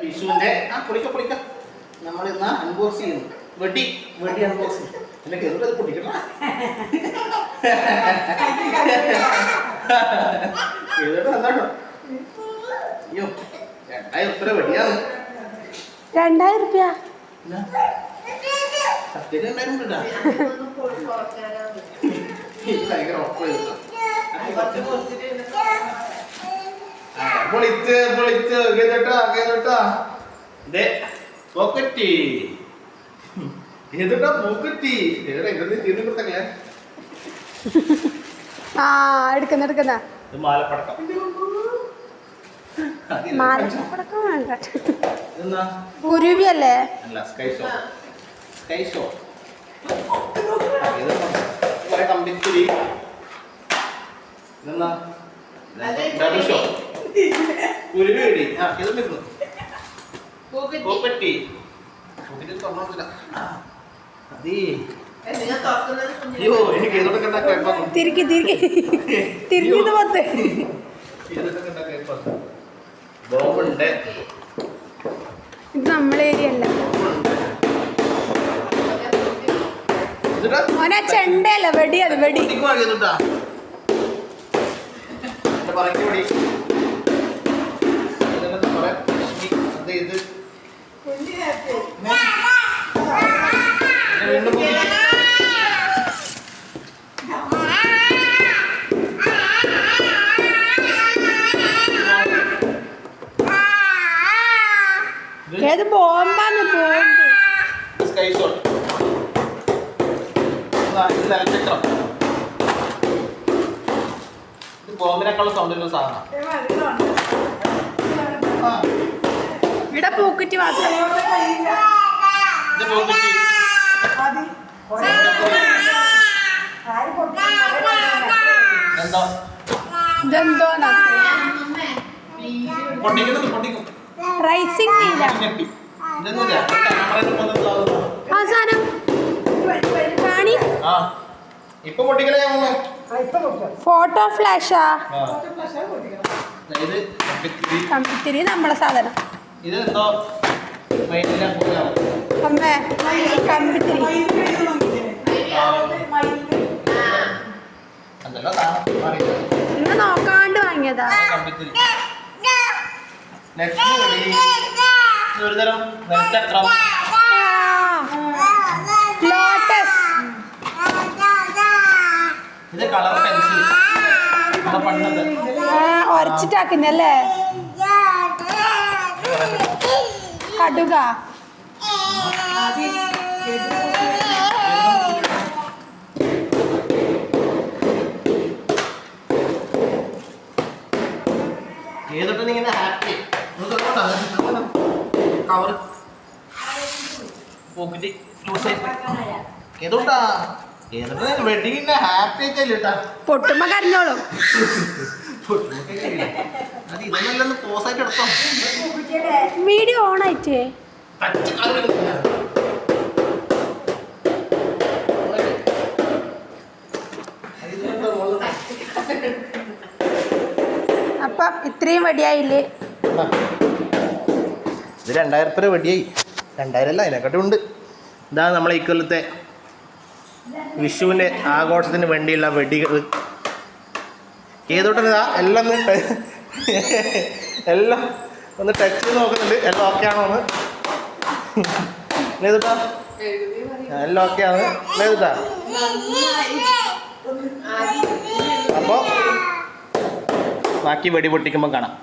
വിഷുവിന്റെ ആ പൊളിക്ക പൊളിക്ക. നമ്മൾ ഇന്ന് അൺബോക്സ് ചെയ്യുന്നു. വെടി വെടി അൺബോക്സ് അല്ലെങ്കിൽ എവിടെ പൊട്ടിക്കണം? ഏതോട്ട് എന്താട്ടോ അയ്യോ രണ്ടായിരം ഉപ്പര വെടിയാണ്. രണ്ടായിരം റുപ്യ എന്നാ? സത്യത്തിൽ രണ്ടായിരം ഉണ്ടല്ലോ ഇത് ഭയങ്കര ഉറപ്പ് പൊളിച്ച് പൊളിച്ച് കേട്ടോ കേട്ടോ ദേ പോക്കറ്റി. ഏതോട്ടാ പോക്കറ്റി. ഏതാ ഇതൊന്നും തീർന്നു കൊടുത്തല്ലേ ആ എടുക്കുന്ന എടുക്കുന്ന. ഇത് മാലപ്പടക്കം. മാലപ്പടക്കം വേണ്ട. കുരുവിയല്ലേ? അല്ല സ്കൈ ഷോ സ്കൈ ഷോ കമ്പിത്തിരി ഇതെന്താ? ഡബിൾ ഷോ കുരുവി വെടി ആ ഇത് വരുന്നു പോക്കറ്റി പോക്കറ്റി തുറന്നില്ല അതേ. അയ്യോ എനിക്ക് ഏതൊക്കെ കണ്ടാ കേൾപ്പാ. തിരിക്കി തിരിക്കി. തിരിഞ്ഞത് പത്ത് ഏതൊക്കെ കണ്ടാ കേൾപ്പാ. ബോംബുണ്ട്. ഇത് നമ്മളെ ഏരിയ അല്ല. ഇതിടാ മോനെ ചെണ്ടയല്ല വെടി അത് വെടി. കുട്ടിക്ക് വാങ്ങിയതുണ്ടാ എന്റെ പറയ്ക്ക് വെടി. ഏത് ബോംബാണ് ബോംബ് സ്കൈ ഷോട്ട് ഇതാ, ഇത് ബോംബിനേക്കാളും സൗണ്ടുള്ള സാധനം ഇവിടെ പൂക്കുറ്റി മാത്രം. ഇത് പോക്കറ്റി എന്താ ഇതെന്തോന്നാ? പൊട്ടിക്കുന്നത് പൊട്ടിക്കും റൈസിംഗ് നീല കാണി. വന്നു? ഫോട്ടോ ഫ്ലാഷാ. കമ്പിത്തിരി നമ്മളെ സാധനം. അമ്മേ കമ്പിത്തിരി ഇന്ന് നോക്കാണ്ട് വാങ്ങിയതാ. കമ്പിത്തിരി ലക്ഷ്മി വെടി ഇത് ഒരു തരം നെൽച്ചക്രം ലോട്ടസ് ഇത് കളർ പെൻസിൽ. ഉരച്ചിട്ടാക്കുന്നല്ലേ കടുക. ഏതൊട്ടും ഇങ്ങനെ ഹാപ്പി കവർ പോക്കറ്റ് ലൂസ് ഏതോട്ടാ ഏതൊക്കെ വെഡിങ്ങിന്റെ ഹാപ്പി ഒക്കെ അല്ലേട്ടാ പൊട്ടുമ്പോ കരഞ്ഞോളും. അത് ഇതൊന്നല്ലെന്ന് പോസായിട്ട് എടുത്തോ. വീഡിയോ ഓൺ ആയിട്ടേ. അപ്പം ഇത്രയും വെടിയായില്ലേ ഇത് രണ്ടായിരം രൂപ വെടിയായി. രണ്ടായിരം അല്ല അതിനെക്കാട്ടും ഉണ്ട്. ഇതാണ് നമ്മളെ ഇക്കൊല്ലത്തെ വിഷുവിന്റെ ആഘോഷത്തിന് വേണ്ടിയുള്ള വെടികൾ. ഏതോട്ടാ ഇതാ? എല്ലാം ഒന്ന് എല്ലാം ഒന്ന് ടച്ച് ചെയ്ത് നോക്കുന്നുണ്ട്. എല്ലാം ഓക്കെ ആണോ എന്ന്. ഏതോട്ടാ? എല്ലാം ഓക്കെ ആണ് ഏതോട്ടാ? അപ്പോൾ ബാക്കി വെടി പൊട്ടിക്കുമ്പോൾ കാണാം.